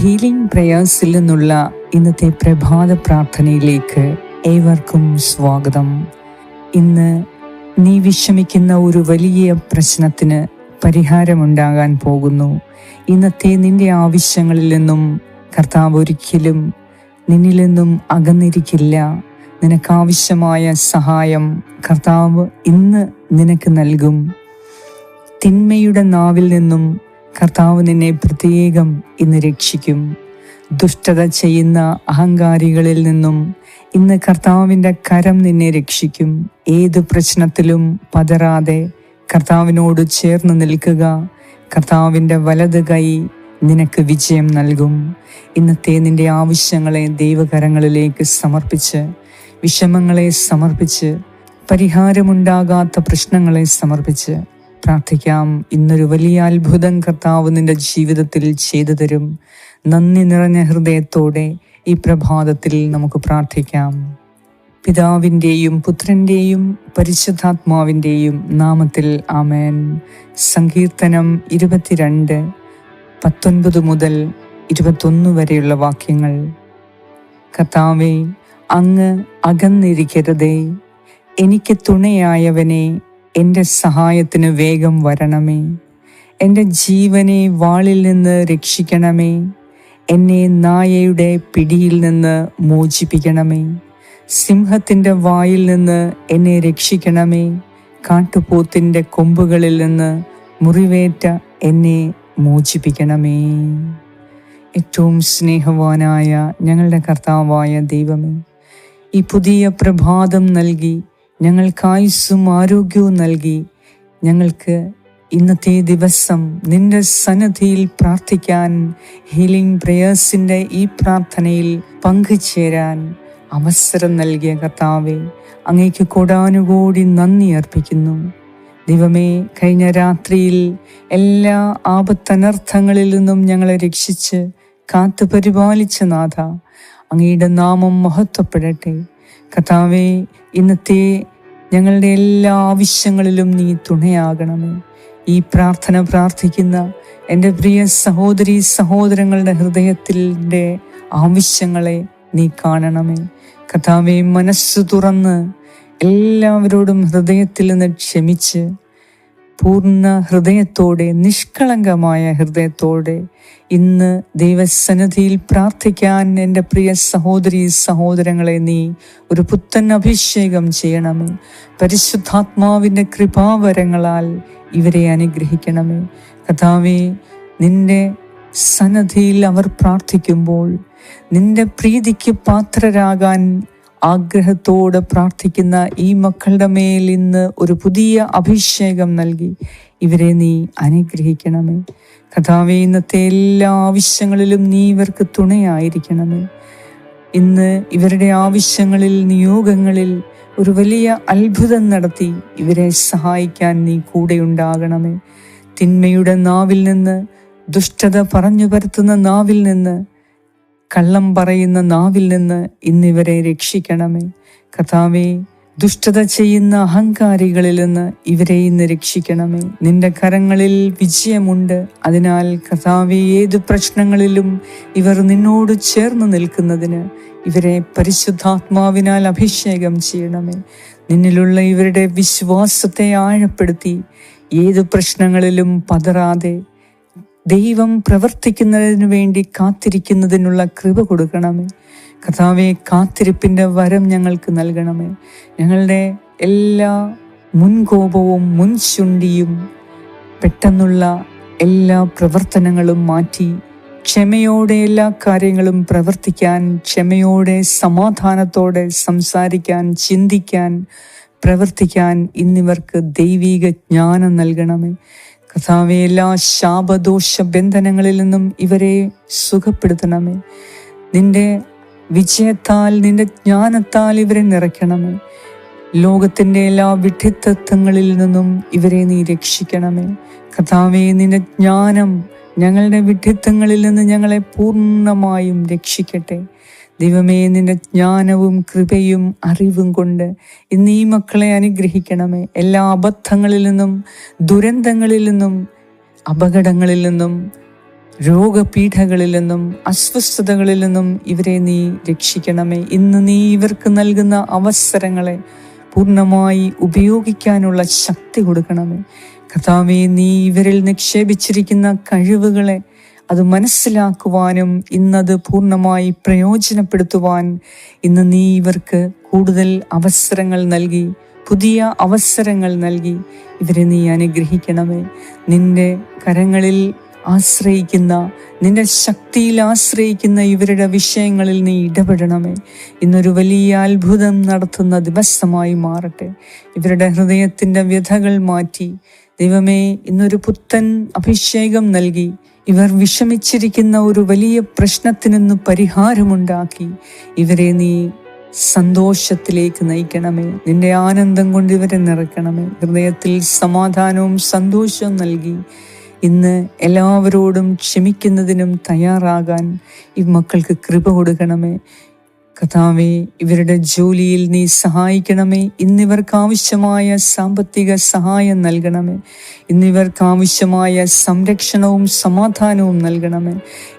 Healing പ്രേയേഴ്സിൽ നിന്നുള്ള ഇന്നത്തെ പ്രഭാത പ്രാർത്ഥനയിലേക്ക് ഏവർക്കും സ്വാഗതം. ഇന്ന് നീ വിഷമിക്കുന്ന ഒരു വലിയ പ്രശ്നത്തിന് പരിഹാരമുണ്ടാകാൻ പോകുന്നു. ഇന്നത്തെ നിന്റെ ആവശ്യങ്ങളിൽ നിന്നും കർത്താവ് ഒരിക്കലും നിന്നിൽ നിന്നും അകന്നിരിക്കില്ല. നിനക്കാവശ്യമായ സഹായം കർത്താവ് ഇന്ന് നിനക്ക് നൽകും. തിന്മയുടെ നാവിൽ നിന്നും കർത്താവ് നിന്നെ പ്രത്യേകം ഇന്ന് രക്ഷിക്കും. ദുഷ്ടത ചെയ്യുന്ന അഹങ്കാരികളിൽ നിന്നും ഇന്ന് കർത്താവിന്റെ കരം നിന്നെ രക്ഷിക്കും. ഏത് പ്രശ്നത്തിലും പതരാതെ കർത്താവിനോട് ചേർന്ന് നിൽക്കുക. കർത്താവിന്റെ വലത് കൈ നിനക്ക് വിജയം നൽകും. ഇന്നത്തെ നിന്റെ ആവശ്യങ്ങളെ ദൈവകരങ്ങളിലേക്ക് സമർപ്പിച്ച് വിഷമങ്ങളെ സമർപ്പിച്ച് പരിഹാരമുണ്ടാകാത്ത പ്രശ്നങ്ങളെ സമർപ്പിച്ച് പ്രാർത്ഥിക്കാം. ഇന്നൊരു വലിയ അത്ഭുതം കർത്താവ് നിന്റെ ജീവിതത്തിൽ ചെയ്തു തരും. നന്ദി നിറഞ്ഞ ഹൃദയത്തോടെ ഈ പ്രഭാതത്തിൽ നമുക്ക് പ്രാർത്ഥിക്കാം. പിതാവിന്റെയും പുത്രന്റെയും പരിശുദ്ധാത്മാവിന്റെയും നാമത്തിൽ ആമേൻ. സങ്കീർത്തനം ഇരുപത്തിരണ്ട് പത്തൊൻപത് മുതൽ ഇരുപത്തൊന്ന് വരെയുള്ള വാക്യങ്ങൾ. കർത്താവെ അങ്ങ് അകന്നിരിക്കരുതേ. എനിക്ക് തുണയായവനെ എന്റെ സഹായത്തിന് വേഗം വരണമേ. എന്റെ ജീവനെ വാളിൽ നിന്ന് രക്ഷിക്കണമേ. എന്നെ നായയുടെ പിടിയിൽ നിന്ന് മോചിപ്പിക്കണമേ. സിംഹത്തിന്റെ വായിൽ നിന്ന് എന്നെ രക്ഷിക്കണമേ. കാട്ടുപോത്തിന്റെ കൊമ്പുകളിൽ നിന്ന് മുറിവേറ്റ എന്നെ മോചിപ്പിക്കണമേ. ഏറ്റവും സ്നേഹവാനായ ഞങ്ങളുടെ കർത്താവായ ദൈവമേ ഈ പുതിയ പ്രഭാതം നൽകി ഞങ്ങൾക്ക് ആയുസ്സും ആരോഗ്യവും നൽകി. ഞങ്ങൾക്ക് ഇന്നത്തെ ദിവസം നിന്റെ സന്നദ്ധിയിൽ പ്രാർത്ഥിക്കാൻ ഹീലിംഗ് പ്രേയേഴ്സിന്റെ ഈ പ്രാർത്ഥനയിൽ പങ്കുചേരാൻ അവസരം നൽകിയ കർത്താവെ അങ്ങേക്ക് കൊടാനുകൂടി നന്ദി അർപ്പിക്കുന്നു. ദിവമേ കഴിഞ്ഞ രാത്രിയിൽ എല്ലാ ആപത്തനർത്ഥങ്ങളിൽ നിന്നും ഞങ്ങളെ രക്ഷിച്ച് കാത്തു പരിപാലിച്ച നാഥ അങ്ങയുടെ നാമം മഹത്വപ്പെടട്ടെ. കഥാവേ ഇന്നത്തെ ഞങ്ങളുടെ എല്ലാ ആവശ്യങ്ങളിലും നീ തുണയാകണമേ. ഈ പ്രാർത്ഥന പ്രാർത്ഥിക്കുന്ന എന്റെ പ്രിയ സഹോദരി സഹോദരങ്ങളുടെ ഹൃദയത്തിന്റെ ആവശ്യങ്ങളെ നീ കാണണമേ. കഥാവെ മനസ്സ് തുറന്ന് എല്ലാവരോടും ഹൃദയത്തിൽ നിന്ന് ക്ഷമിച്ച് പൂർണ ഹൃദയത്തോടെ നിഷ്കളങ്കമായ ഹൃദയത്തോടെ ഇന്ന് ദൈവസന്നിധിയിൽ പ്രാർത്ഥിക്കാൻ എന്റെ പ്രിയ സഹോദരി സഹോദരങ്ങളെ നീ ഒരു പുത്തൻ അഭിഷേകം ചെയ്യണമേ. പരിശുദ്ധാത്മാവിന്റെ കൃപാവരങ്ങളാൽ ഇവരെ അനുഗ്രഹിക്കണമേ. കഥാവി നിന്റെ സന്നദ്ധിയിൽ അവർ പ്രാർത്ഥിക്കുമ്പോൾ നിന്റെ പ്രീതിക്ക് പാത്രരാകാൻ ആഗ്രഹത്തോടെ പ്രാർത്ഥിക്കുന്ന ഈ മക്കളുടെ മേൽ ഇന്ന് ഒരു പുതിയ അഭിഷേകം നൽകി. ഇവരെ നീ അനുഗ്രഹിക്കണമേ. കഥാവെ ഇന്നത്തെ എല്ലാ ആവശ്യങ്ങളിലും നീ ഇവർക്ക് തുണയായിരിക്കണമേ. ഇന്ന് ഇവരുടെ ആവശ്യങ്ങളിൽ നിയോഗങ്ങളിൽ ഒരു വലിയ അത്ഭുതം നടത്തി ഇവരെ സഹായിക്കാൻ നീ കൂടെ ഉണ്ടാകണമേ. തിന്മയുടെ നാവിൽ നിന്ന് ദുഷ്ടത പറഞ്ഞു പരത്തുന്ന നാവിൽ നിന്ന് കള്ളം പറയുന്ന നാവിൽ നിന്ന് ഇന്നിവരെ രക്ഷിക്കണമേ. കഥാവേ ദുഷ്ടത ചെയ്യുന്ന അഹങ്കാരികളിൽ നിന്ന് ഇവരെ ഇന്ന് രക്ഷിക്കണമേ. നിന്റെ കരങ്ങളിൽ വിജയമുണ്ട്. അതിനാൽ കഥാവെ ഏതു പ്രശ്നങ്ങളിലും ഇവർ നിന്നോട് ചേർന്ന് നിൽക്കുന്നതിന് ഇവരെ പരിശുദ്ധാത്മാവിനാൽ അഭിഷേകം ചെയ്യണമേ. നിന്നിലുള്ള ഇവരുടെ വിശ്വാസത്തെ ആഴപ്പെടുത്തി ഏതു പ്രശ്നങ്ങളിലും പതറാതെ ദൈവം പ്രവർത്തിക്കുന്നതിനു വേണ്ടി കാത്തിരിക്കുന്നതിനുള്ള കൃപ കൊടുക്കണമേ. കഥാവെ കാത്തിരിപ്പിന്റെ വരം ഞങ്ങൾക്ക് നൽകണമേ. ഞങ്ങളുടെ എല്ലാ മുൻകോപവും മുൻചുണ്ടിയും പെട്ടെന്നുള്ള എല്ലാ പ്രവർത്തനങ്ങളും മാറ്റി ക്ഷമയോടെ എല്ലാ കാര്യങ്ങളും പ്രവർത്തിക്കാൻ ക്ഷമയോടെ സമാധാനത്തോടെ സംസാരിക്കാൻ ചിന്തിക്കാൻ പ്രവർത്തിക്കാൻ ഇന്നിവർക്ക് ദൈവീക ജ്ഞാനം നൽകണമേ. കഥാവെ എല്ലാ ശാപദോഷ ബന്ധനങ്ങളിൽ നിന്നും ഇവരെ സുഖപ്പെടുത്തണമേ. നിന്റെ വിജയത്താൽ നിന്റെ ജ്ഞാനത്താൽ ഇവരെ നിറയ്ക്കണമേ. ലോകത്തിന്റെ എല്ലാ വിഡ്ഢിത്തത്വങ്ങളിൽ നിന്നും ഇവരെ നീ രക്ഷിക്കണമേ. കഥാവെ നിന്റെ ജ്ഞാനം ഞങ്ങളുടെ വിഡ്ഢിത്തങ്ങളിൽ നിന്ന് ഞങ്ങളെ പൂർണമായും രക്ഷിക്കട്ടെ. ദൈവമേ നിന്റെ ജ്ഞാനവും കൃപയും അറിവും കൊണ്ട് ഇന്ന് ഈ മക്കളെ അനുഗ്രഹിക്കണമേ. എല്ലാ അബദ്ധങ്ങളിൽ നിന്നും ദുരന്തങ്ങളിൽ നിന്നും അപകടങ്ങളിൽ നിന്നും രോഗപീഠകളിൽ നിന്നും അസ്വസ്ഥതകളിൽ നിന്നും ഇവരെ നീ രക്ഷിക്കണമേ. ഇന്ന് നീ ഇവർക്ക് നൽകുന്ന അവസരങ്ങളെ പൂർണമായി ഉപയോഗിക്കാനുള്ള ശക്തി കൊടുക്കണമേ. കഥാവെ നീ ഇവരിൽ നിക്ഷേപിച്ചിരിക്കുന്ന കഴിവുകളെ അത് മനസ്സിലാക്കുവാനും ഇന്നത് പൂർണമായി പ്രയോജനപ്പെടുത്തുവാൻ ഇന്ന് നീ ഇവർക്ക് കൂടുതൽ അവസരങ്ങൾ നൽകി പുതിയ അവസരങ്ങൾ നൽകി. ഇവരെ നീ അനുഗ്രഹിക്കണമേ. നിന്റെ കരങ്ങളിൽ ആശ്രയിക്കുന്ന നിന്റെ ശക്തിയിൽ ആശ്രയിക്കുന്ന ഇവരുടെ വിഷയങ്ങളിൽ നീ ഇടപെടണമേ. ഇന്നൊരു വലിയ അത്ഭുതം നടത്തുന്ന ദിവസമായി മാറട്ടെ. ഇവരുടെ ഹൃദയത്തിന്റെ വ്യഥകൾ മാറ്റി. ദൈവമേ ഇന്നൊരു പുത്തൻ അഭിഷേകം നൽകി. ഇവർ വിഷമിച്ചിരിക്കുന്ന ഒരു വലിയ പ്രശ്നത്തിനൊന്ന് പരിഹാരമുണ്ടാക്കി. ഇവരെ നീ സന്തോഷത്തിലേക്ക് നയിക്കണമേ. നിന്റെ ആനന്ദം കൊണ്ട് ഇവരെ നിറയ്ക്കണമേ. ഹൃദയത്തിൽ സമാധാനവും സന്തോഷവും നൽകി. ഇന്ന് എല്ലാവരോടും ക്ഷമിക്കുന്നതിനും തയ്യാറാകാൻ ഈ മക്കൾക്ക് കൃപ കൊടുക്കണമേ. കഥാവെ ഇവരുടെ ജോലിയിൽ നീ സഹായിക്കണമേ. ഇന്നിവർക്ക് ആവശ്യമായ സാമ്പത്തിക സഹായം നൽകണമേ. ഇന്നിവർക്ക് ആവശ്യമായ സംരക്ഷണവും സമാധാനവും നൽകണമേ.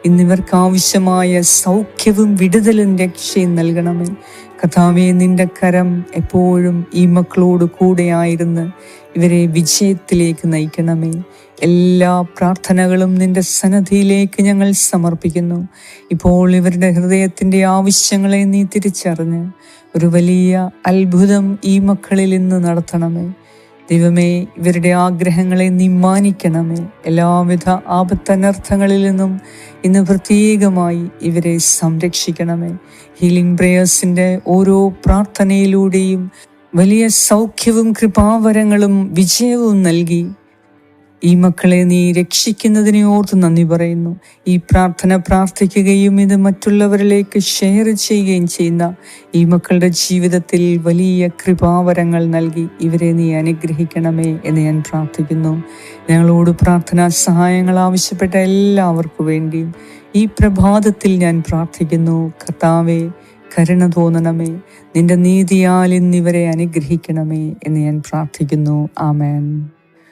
ഇന്നിവർക്ക് ആവശ്യമായ സൗഖ്യവും വിടുതലും രക്ഷയും നൽകണമേ. കഥാവെ നിന്റെ കരം എപ്പോഴും ഈ മക്കളോട് കൂടെയായിരുന്ന് ഇവരെ വിജയത്തിലേക്ക് നയിക്കണമേ. എല്ലാ പ്രാർത്ഥനകളും നിന്റെ സന്നദ്ധിയിലേക്ക് ഞങ്ങൾ സമർപ്പിക്കുന്നു. ഇപ്പോൾ ഇവരുടെ ഹൃദയത്തിന്റെ ആവശ്യങ്ങളെ നീ തിരിച്ചറിഞ്ഞ് ഒരു വലിയ അത്ഭുതം ഈ മക്കളിൽ ഇന്ന് നടത്തണമേ. ദൈവമേ ഇവരുടെ ആഗ്രഹങ്ങളെ നീ മാനിക്കണമേ. എല്ലാവിധ ആപത്തനർത്ഥങ്ങളിൽ നിന്നും ഇന്ന് പ്രത്യേകമായി ഇവരെ സംരക്ഷിക്കണമേ. ഹീലിംഗ് പ്രേയേഴ്സിന്റെ ഓരോ പ്രാർത്ഥനയിലൂടെയും വലിയ സൗഖ്യവും കൃപാവരങ്ങളും വിജയവും നൽകി ഈ മക്കളെ നീ രക്ഷിക്കുന്നതിനെ ഓർത്ത് നന്ദി പറയുന്നു. ഈ പ്രാർത്ഥന പ്രാർത്ഥിക്കുകയും ഇത് മറ്റുള്ളവരിലേക്ക് ഷെയർ ചെയ്യുകയും ചെയ്യുന്ന ഈ മക്കളുടെ ജീവിതത്തിൽ വലിയ കൃപാവരങ്ങൾ നൽകി ഇവരെ നീ അനുഗ്രഹിക്കണമേ എന്ന് ഞാൻ പ്രാർത്ഥിക്കുന്നു. ഞങ്ങളോട് പ്രാർത്ഥനാ സഹായങ്ങൾ ആവശ്യപ്പെട്ട എല്ലാവർക്കു വേണ്ടിയും ഈ പ്രഭാതത്തിൽ ഞാൻ പ്രാർത്ഥിക്കുന്നു. കർത്താവേ കരുണ തോന്നണമേ. നിന്റെ നീതിയാൽ ഇന്നിവരെ അനുഗ്രഹിക്കണമേ എന്ന് ഞാൻ പ്രാർത്ഥിക്കുന്നു. ആമേൻ.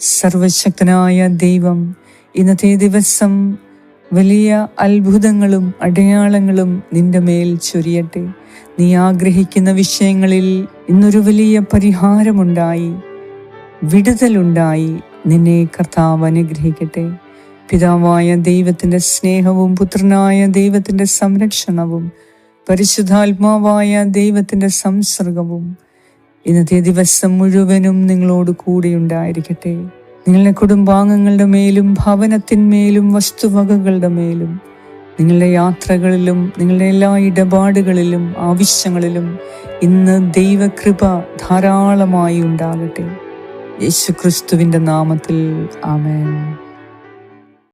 സർവശക്തനായ ദൈവം ഇന്നത്തെ ദിവസം വലിയ അത്ഭുതങ്ങളും അടയാളങ്ങളും നിന്റെ മേൽ ചൊരിയട്ടെ. നീ ആഗ്രഹിക്കുന്ന വിഷയങ്ങളിൽ ഇന്നൊരു വലിയ പരിഹാരമുണ്ടായി വിടുതലുണ്ടായി നിന്നെ കർത്താവ് അനുഗ്രഹിക്കട്ടെ. പിതാവായ ദൈവത്തിന്റെ സ്നേഹവും പുത്രനായ ദൈവത്തിന്റെ സംരക്ഷണവും പരിശുദ്ധാത്മാവായ ദൈവത്തിന്റെ സംസർഗവും ഇന്നത്തെ ദിവസം മുഴുവനും നിങ്ങളോട് കൂടെ ഉണ്ടായിരിക്കട്ടെ. നിങ്ങളുടെ കുടുംബാംഗങ്ങളുടെ മേലും ഭവനത്തിന്മേലും വസ്തുവകകളുടെ മേലും നിങ്ങളുടെ യാത്രകളിലും നിങ്ങളുടെ എല്ലാ ഇടപാടുകളിലും ആവശ്യങ്ങളിലും ഇന്ന് ദൈവകൃപ ധാരാളമായി ഉണ്ടാകട്ടെ. യേശുക്രിസ്തുവിന്റെ നാമത്തിൽ ആമേൻ.